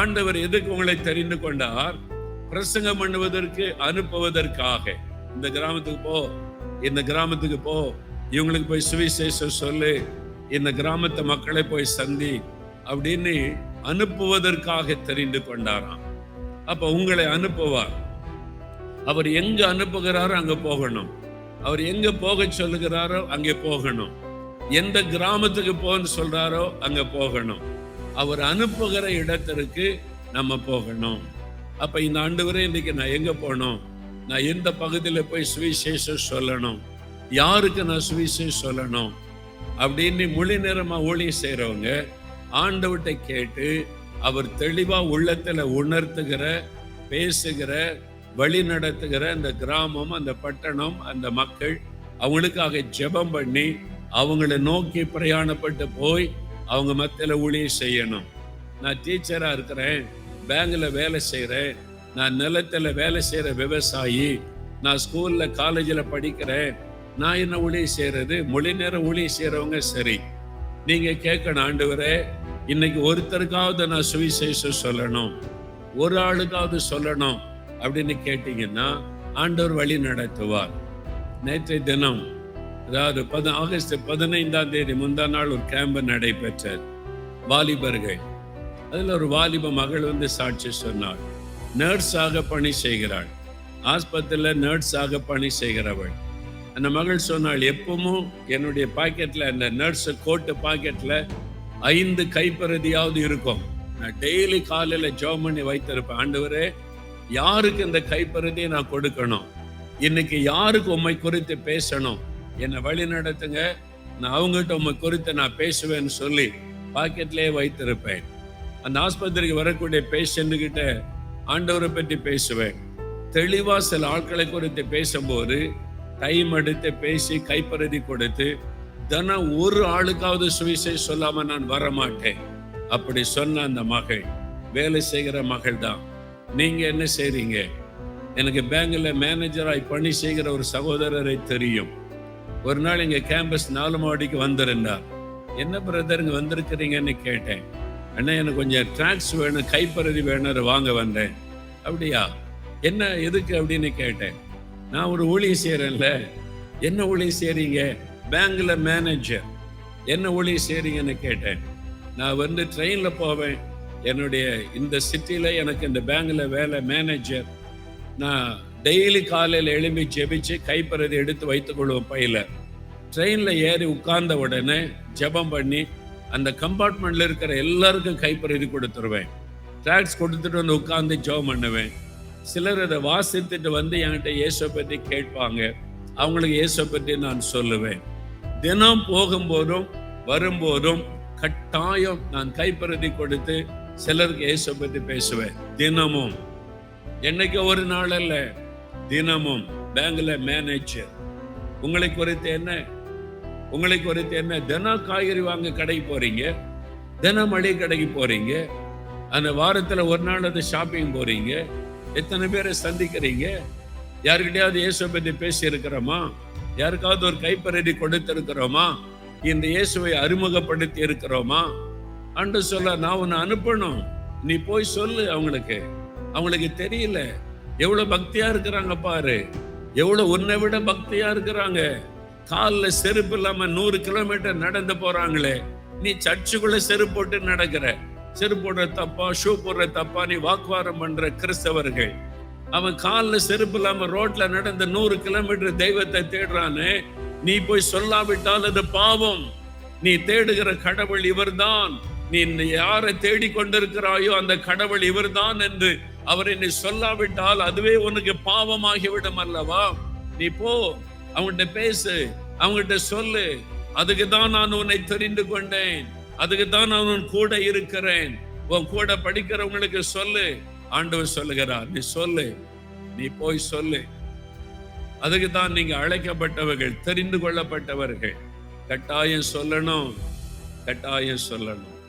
ஆண்டவர் எதுக்கு உங்களை தெரிந்து கொண்டார்? பிரசங்கம் பண்ணுவதற்கு அனுப்புவதற்காக. இந்த கிராமத்துக்கு போ. இந்த கிராமத்துக்கு போ. இவங்களுக்கு போய் சுவிசேஷம் சொல்லு. இந்த கிராமத்து மக்களை போய் சந்தி அப்படின்னு அனுப்புவதற்காக தெரிந்து கொண்டாராம். அப்ப உங்களை அனுப்புவார். அவர் எங்க அனுப்புகிறாரோ அங்க போகணும். அவர் எங்க போக சொல்லுகிறாரோ அங்கே போகணும். எந்த கிராமத்துக்கு போன்னு சொல்றாரோ அங்க போகணும். அவர் அனுப்புகிற இடத்திற்கு நம்ம போகணும். அப்ப இந்த ஆண்டு வரை இன்னைக்கு நான் எங்க போகணும் நான் எந்த பகுதியில் போய் சுவிசேஷம் சொல்லணும்? யாருக்கு நான் சுவிசேஷம் சொல்லணும்? அப்படின்னு மொழி நேரமா ஊழியம் செய்கிறவங்க ஆண்டவர்கிட்ட கேட்டு அவர் தெளிவா உள்ளத்துல உணர்த்துகிற பேசுகிற வழி நடத்துகிற அந்த கிராமம் அந்த பட்டணம் அந்த மக்கள் அவங்களுக்காக ஜெபம் பண்ணி அவங்கள நோக்கி பிரயாணப்பட்டு போய் அவங்க மத்தியில் ஊழியம் செய்யணும். நான் டீச்சராக இருக்கிறேன். பேங்கில் வேலை செய்கிறேன் நான் நிலத்தில் வேலை செய்கிற விவசாயி. நான் ஸ்கூலில் காலேஜில் படிக்கிறேன். நான் என்ன ஊழியம் செய்கிறது மொழி நேரம் ஊழியம் செய்கிறவங்க சரி. நீங்கள் கேட்கணும் ஆண்டவரே. இன்னைக்கு ஒருத்தருக்காவது நான் சுவிசேஷம் சொல்லணும். ஒரு ஆளுக்காவது சொல்லணும் அப்படின்னு கேட்டிங்கன்னா ஆண்டவர் வழி நடத்துவார். நேற்றைய தினம் அதாவது பத ஆகஸ்ட் பதினைந்தாம் தேதி முந்தா நாள் ஒரு கேம்ப் நடைபெற்றது. வாலிபர்கள். அதில் ஒரு வாலிப மகள் வந்து சாட்சி சொன்னாள். நர்ஸாக பணி செய்கிறாள். ஆஸ்பத்திரியில் நர்ஸாக பணி செய்கிறவள். அந்த மகள் சொன்னாள் எப்பவும் என்னுடைய பாக்கெட்டில் அந்த நர்ஸ் கோட்டு பாக்கெட்டில் ஐந்து கைப்பிரதியாவது இருக்கும். நான் டெய்லி காலையில் ஜோம் பண்ணி வைத்திருப்பேன். ஆண்டவரே யாருக்கு இந்த கைப்பிரதியை நான் கொடுக்கணும்? இன்னைக்கு யாருக்கு உண்மை குறித்து பேசணும்? என்னை வழி நடத்துங்க. நான் அவங்ககிட்ட உங்க குறித்து நான் பேசுவேன்னு சொல்லி பாக்கெட்லேயே வைத்திருப்பேன். அந்த ஆஸ்பத்திரிக்கு வரக்கூடிய பேஷண்ட் கிட்ட ஆண்டவரை பற்றி பேசுவேன். தெளிவாக சில ஆட்களை குறித்து பேசும்போது டைம் எடுத்து பேசி கைப்பறுதி கொடுத்து தினம் ஒரு ஆளுக்காவது சுவிசை சொல்லாம நான் வர மாட்டேன் அப்படி சொன்ன அந்த மகள் வேலை செய்கிற மகள் தான். நீங்க என்ன செய்றீங்க? எனக்கு பேங்க்ல மேனேஜராய் பணி செய்கிற ஒரு சகோதரரை தெரியும். ஒரு நாள் இங்க கேம்பஸ் நாலு மாடிக்கு வந்திருந்தார். என்ன பிரதர் இங்க வந்திருக்கிறீங்கன்னு கேட்டேன். அண்ணா எனக்கு கொஞ்சம் ட்ராக்ஸ் வேணும் கைப்பறதி வேணும் வாங்க வந்தேன். அப்படியா? என்ன எதுக்கு? அப்படின்னு கேட்டேன். நான் ஒரு ஊழியை செய்யறேன்ல என்ன ஊழியம் செய்றீங்க? பேங்க்ல மேனேஜர் என்ன ஊழியம் செய்றீங்கன்னு கேட்டேன். நான் வந்து ட்ரெயின்ல போவேன். என்னுடைய இந்த சிட்டியில் எனக்கு இந்த பேங்க்ல வேலை மேனேஜர் நான் டெய்லி காலையில் எழுப்பி ஜெபிச்சு கைப்பறதை எடுத்து வைத்துக் கொள்வேன் பையில. ட்ரெயின்ல ஏறி உட்கார்ந்த உடனே ஜெபம் பண்ணி அந்த கம்பார்ட்மெண்ட்ல இருக்கிற எல்லாருக்கும் கைப்பறதி கொடுத்துருவேன். ட்ராக்ஸ் கொடுத்துட்டு வந்து உட்கார்ந்து ஜெபம் பண்ணுவேன். சிலர் அதை வாசித்துட்டு வந்து என்கிட்ட இயேசுவை பற்றி கேட்பாங்க. அவங்களுக்கு இயேசுவை பற்றி நான் சொல்லுவேன். தினம் போகும்போதும் வரும்போதும் கட்டாயம் நான் கைப்பறதி கொடுத்து சிலருக்கு இயேசுவை பற்றி பேசுவேன். தினமும். என்னைக்கு ஒரு நாள் இல்லை தினமும் பேங்க்ல மேனேஜர். உங்களை குறித்து என்ன? உங்களை குறித்து என்ன? தினம் காய்கறி வாங்க கடைக்கு போறீங்க? தினம் மளிகை கடைக்கு போறீங்க? அந்த வாரத்துல ஒரு நாள் அது ஷாப்பிங் போறீங்க? எத்தனை பேரை சந்திக்கிறீங்க? யாருக்கிட்டையாவது இயேசுவை பற்றி பேசி இருக்கிறோமா யாருக்காவது ஒரு கைப்பறதி கொடுத்திருக்கிறோமா? இந்த இயேசுவை அறிமுகப்படுத்தி இருக்கிறோமா? அன்று சொல்ல நான் உன்னை அனுப்பணும். நீ போய் சொல்லு அவங்களுக்கு. அவங்களுக்கு தெரியல. எவ்வளவு பக்தியா இருக்கிறாங்க பாரு. எவ்வளவு உன்னை விட பக்தியா இருக்கிறாங்க. காலில் செருப்பு இல்லாம நூறு கிலோமீட்டர் நடந்து போறாங்களே. நீ சர்ச்சுக்குள்ள செருப்பு போட்டு நடக்கிற. செருப்பு போடுற தப்பா ஷூ போடுற தப்பா நீ வாக்குவாதம் பண்ற கிறிஸ்தவர்கள். அவன் காலில் செருப்பு இல்லாம ரோட்ல நடந்த நூறு கிலோமீட்டர் தெய்வத்தை தேடுறான்னு நீ போய் சொல்லாவிட்டால் அது பாவம். நீ தேடுகிற கடவுள் இவர்தான். நீ யாரை தேடிக்கொண்டிருக்கிறாயோ அந்த கடவுள் இவர்தான் என்று அவர் என்னை சொல்லாவிட்டால் அதுவே உனக்கு பாவமாகிவிடும் அல்லவா நீ போ அவங்ககிட்ட பேசு அவங்ககிட்ட சொல்லு. அதுக்கு தான் நான் உன்னை தெரிந்து கொண்டேன். அதுக்கு தான் நான் உன் கூட இருக்கிறேன். உன் கூட படிக்கிறவங்களுக்கு சொல்லு. ஆண்டவர் சொல்லுகிறார் நீ சொல்லு. நீ போய் சொல்லு. அதுக்கு தான் நீங்க அழைக்கப்பட்டவர்கள் தெரிந்து கொள்ளப்பட்டவர்கள். கட்டாயம் சொல்லணும். கட்டாயம் சொல்லணும்.